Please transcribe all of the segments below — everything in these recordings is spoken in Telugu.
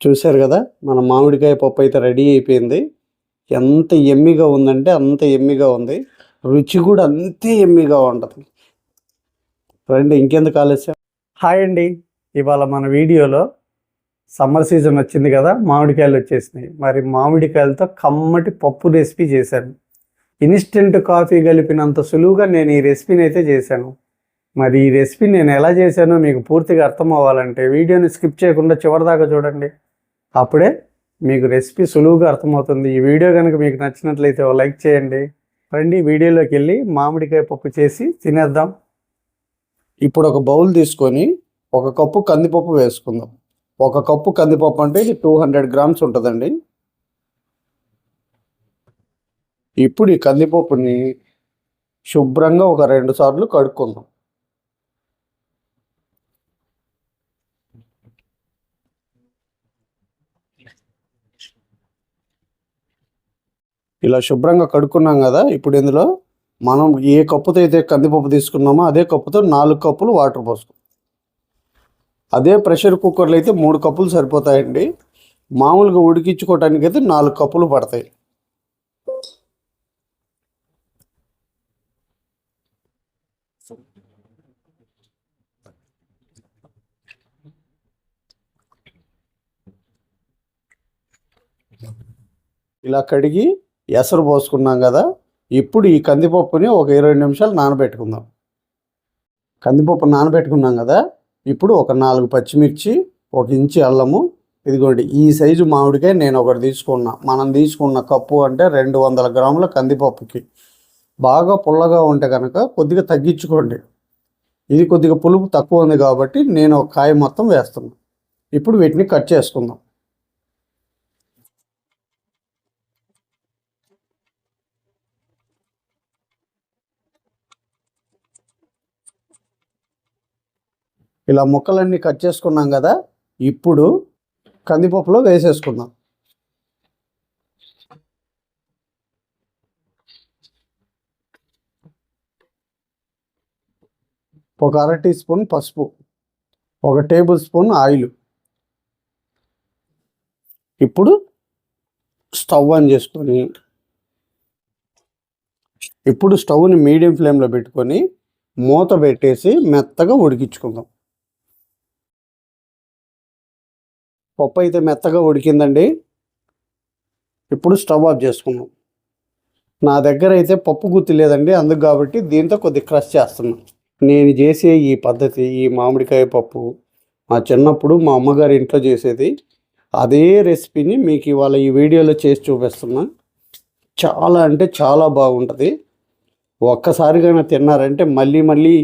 చూశారు కదా మన మామిడికాయ పప్పు అయితే రెడీ అయిపోయింది. ఎంత ఎమ్మిగా ఉందంటే అంత ఎమ్మిగా ఉంది. రుచి కూడా అంతే ఎమ్మిగా ఉంటుంది. రండి ఇంకెందుకు ఆలస్యం? హాయ్ అండి ఇవాళ మన వీడియోలో సమ్మర్ సీజన్ వచ్చింది కదా మామిడికాయలు వచ్చేసినాయి. మరి మామిడికాయలతో కమ్మటి పప్పు రెసిపీ చేశాను. ఇన్స్టెంట్ కాఫీ కలిపినంత సులువుగా నేను ఈ రెసిపీని అయితే చేశాను. మరి ఈ రెసిపీ నేను ఎలా చేశానో మీకు పూర్తిగా అర్థం అవ్వాలంటే వీడియోని స్కిప్ చేయకుండా చివరిదాకా చూడండి. అప్పుడే మీకు రెసిపీ సులువుగా అర్థమవుతుంది. ఈ వీడియో కనుక మీకు నచ్చినట్లయితే లైక్ చేయండి. రండి వీడియోలోకి వెళ్ళి మామిడికాయ పప్పు చేసి తినేద్దాం. ఇప్పుడు ఒక బౌల్ తీసుకొని ఒక కప్పు కందిపప్పు వేసుకుందాం. ఒక కప్పు కందిపప్పు అంటే ఇది టూ హండ్రెడ్ గ్రామ్స్ ఉంటుందండి. ఇప్పుడు ఈ కందిపప్పుని శుభ్రంగా ఒక రెండు సార్లు కడుక్కుందాం. ఇలా శుభ్రంగా కడుక్కున్నాం కదా ఇప్పుడు ఇందులో మనం ఏ కప్పుతో అయితే కందిపప్పు తీసుకున్నామో అదే కప్పుతో నాలుగు కప్పులు వాటర్ పోసుకో. అదే ప్రెషర్ కుక్కర్లో అయితే మూడు కప్పులు సరిపోతాయండి. మామూలుగా ఉడికించుకోవటానికి అయితే నాలుగు కప్పులు పడతాయి. ఇలా కడిగి ఎసరు పోసుకున్నాం కదా ఇప్పుడు ఈ కందిపప్పుని ఒక ఇరవై నిమిషాలు నానబెట్టుకుందాం. కందిపప్పు నానబెట్టుకున్నాం కదా ఇప్పుడు ఒక నాలుగు పచ్చిమిర్చి ఒక ఇంచి అల్లము ఇదిగోండి ఈ సైజు మామిడికాయ నేను ఒకటి తీసుకున్నా. మనం తీసుకున్న కప్పు అంటే రెండు వందల గ్రాముల కందిపప్పుకి. బాగా పుల్లగా ఉంటే కనుక కొద్దిగా తగ్గించుకోండి. ఇది కొద్దిగా పులుపు తక్కువ ఉంది కాబట్టి నేను ఒక కాయ మొత్తం వేస్తున్నాను ఇప్పుడు వీటిని కట్ చేసుకుందాం. ఇలా ముక్కలన్నీ కట్ చేసుకున్నాం కదా ఇప్పుడు కందిపప్పులో వేసేసుకుందాం. ఒక అర టీ స్పూన్ పసుపు ఒక టేబుల్ స్పూన్ ఆయిల్. ఇప్పుడు స్టవ్ ఆన్ చేసుకొని ఇప్పుడు స్టవ్ని మీడియం ఫ్లేమ్లో పెట్టుకొని మూత పెట్టేసి మెత్తగా ఉడికించుకుందాం. పప్పు అయితే మెత్తగా ఉడికిందండి. ఇప్పుడు స్టవ్ ఆఫ్ చేసుకున్నాం నా దగ్గర అయితే పప్పు గుత్తి లేదండి అందుకు కాబట్టి దీంతో కొద్ది క్రష్ చేస్తున్నాను నేను చేసే ఈ పద్ధతి ఈ మామిడికాయ పప్పు మా చిన్నప్పుడు మా అమ్మగారి ఇంట్లో చేసేది అదే రెసిపీని మీకు ఇవాళ ఈ వీడియోలో చేసి చూపిస్తున్నా. చాలా అంటే చాలా బాగుంటుంది. ఒక్కసారిగా తిన్నారంటే మళ్ళీ మళ్ళీ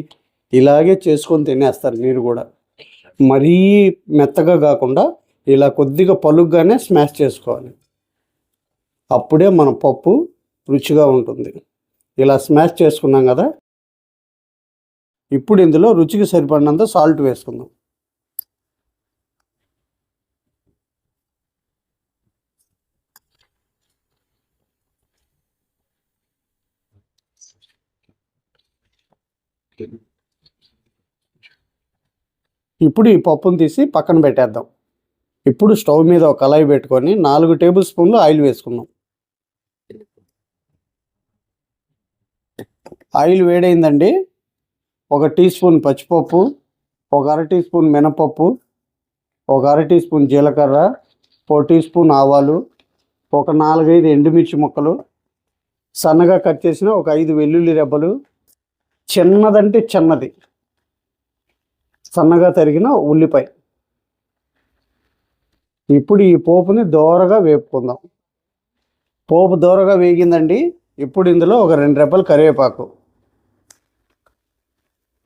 ఇలాగే చేసుకొని తినేస్తారు మీరు కూడా. మరీ మెత్తగా కాకుండా ఇలా కొద్దిగా పలుగ్గానే స్మాష్ చేసుకోవాలి. అప్పుడే మన పప్పు రుచిగా ఉంటుంది. ఇలా స్మాష్ చేసుకున్నాం కదా? ఇప్పుడు ఇందులో రుచికి సరిపడినంత సాల్ట్ వేసుకుందాం. ఇప్పుడు ఈ పప్పును తీసి పక్కన పెట్టేద్దాం. ఇప్పుడు స్టవ్ మీద ఒక కళాయి పెట్టుకొని నాలుగు టేబుల్ స్పూన్లు ఆయిల్ వేసుకున్నాం. ఆయిల్ వేడైందండి. ఒక టీ స్పూన్ పచ్చిపప్పు ఒక అర టీ స్పూన్ మినపప్పు ఒక అర టీ స్పూన్ జీలకర్ర ఒక టీ స్పూన్ ఆవాలు ఒక నాలుగైదు ఎండుమిర్చి ముక్కలు సన్నగా కట్ చేసిన ఒక ఐదు వెల్లుల్లి రెబ్బలు చిన్నదంటే చిన్నది. సన్నగా తరిగిన ఉల్లిపాయ. ఇప్పుడు ఈ పోపుని దోరగా వేపుకుందాం. పోపు దోరగా వేగిందండి. ఇప్పుడు ఇందులో ఒక రెండు రెప్పలు కరివేపాకు.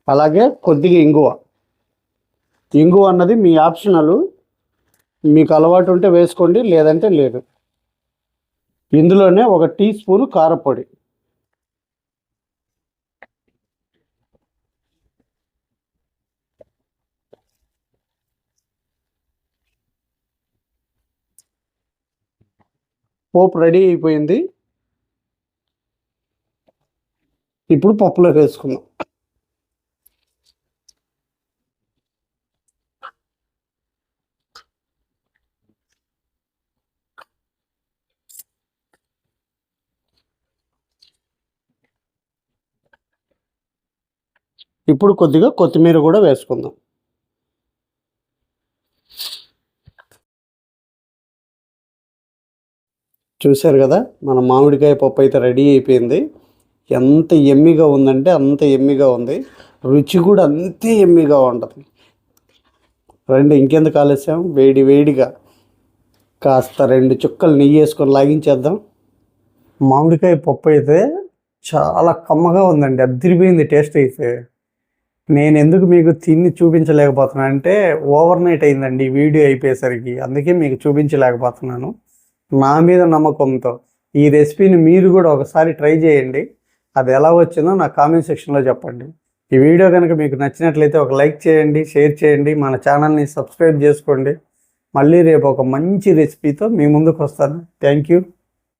అలాగే కొద్దిగా ఇంగువ. ఇంగువ అన్నది మీ ఆప్షనల్. మీకు అలవాటు ఉంటే వేసుకోండి లేదంటే లేదు. ఇందులోనే ఒక టీ స్పూన్ కారపొడి. పోపు రెడీ అయిపోయింది. ఇప్పుడు పప్పులో వేసుకుందాం. ఇప్పుడు కొద్దిగా కొత్తిమీర కూడా వేసుకుందాం. చూశారు కదా మన మామిడికాయ పప్పు అయితే రెడీ అయిపోయింది. ఎంత ఎమ్మిగా ఉందంటే అంత ఎమ్మిగా ఉంది. రుచి కూడా అంతే ఎమ్మిగా ఉంటుంది. రండి ఇంకెందుకు ఆలస్యం? వేడి వేడిగా కాస్త రెండు చుక్కలు నెయ్యి వేసుకొని లాగించేద్దాం. మామిడికాయ పప్పు అయితే చాలా కమ్మగా ఉందండి అద్దరిపోయింది టేస్ట్ అయితే. నేను ఎందుకు మీకు తిని చూపించలేకపోతున్నాను అంటే ఓవర్ నైట్ అయిందండి వీడియో అయిపోయేసరికి. అందుకే మీకు చూపించలేకపోతున్నాను. నా మీద నమ్మకంతో ఈ రెసిపీని మీరు కూడా ఒకసారి ట్రై చేయండి. అది ఎలా వచ్చిందో నా కామెంట్ సెక్షన్లో చెప్పండి. ఈ వీడియో కనుక మీకు నచ్చినట్లయితే ఒక లైక్ చేయండి షేర్ చేయండి మన ఛానల్ని సబ్స్క్రైబ్ చేసుకోండి. మళ్ళీ రేపు ఒక మంచి రెసిపీతో మీ ముందుకు వస్తాను. Thank you.